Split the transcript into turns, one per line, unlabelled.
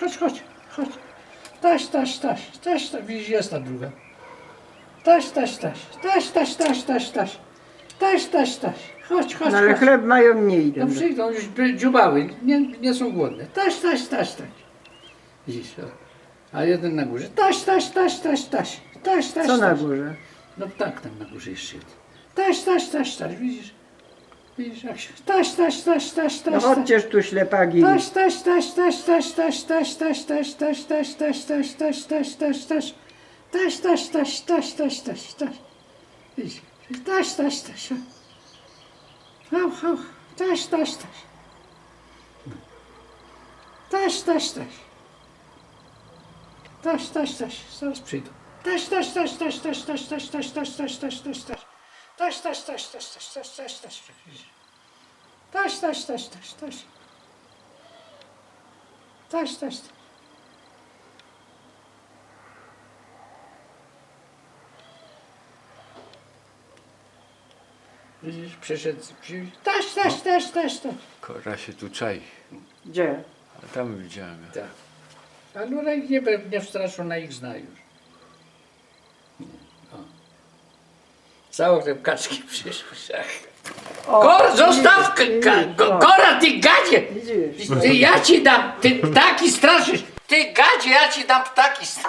Chodź, chodź, chodź. Taś, taś, taś, taś, taś. Widzisz, jest ta druga. Taś, taś, taś, taś, taś, taś, taś, taś. Taś, taś, taś. Chodź, chodź,
No ale
chodź.
chleb mają, nie
No
idą.
przyjdą już by- dziubały, nie, nie są głodne. Taś, taś, taś, taś. Widzisz, o. a jeden na górze. Taś, taś, taś, taś, taś. Taś, taś,
Co na
taś.
górze?
No tak, tam na górze jeszcze jeden. Taś, taś, taś, taś, widzisz? Widzisz, jak się... Taś, taś, taś, taś,
No
taś, taś.
chodźcież tu ślepagi.
Taś, taś, taś, taś, taś, taś, taś, taś, taś, taś, taś, taś, taś, taś, taś, taś, taś. Taś, taś, taś, taś, taś, taś, taś. Widzisz? Taś, taś, taś. Hał, hał. Taś, taś, taś. Taś, taś, taś. Taś, taś, taś. Zaraz przyjdą. Taś, taś, taś, taś, taś, taś, taś, taś, taś, taś, taś, taś, taś. Toś, toś, toś, toś, toś, toś, toś, toś. Toś, toś, toś, toś, toś. Toś, toś, toś. Widzisz, przyszedł, przyszedł. Też, też, no. też, też, też.
Kora się tu czai.
Gdzie?
A tam widziałem.
Tak. A Lurek nie, nie wstraszona ich zna już. Całe te kaczki przyszły.
O,
Kor, zostaw! ka- Kora, ty gadzie!
Widzisz?
Ty, ja ci dam, ty ptaki straszysz! Ty gadzie, ja ci dam ptaki straszysz!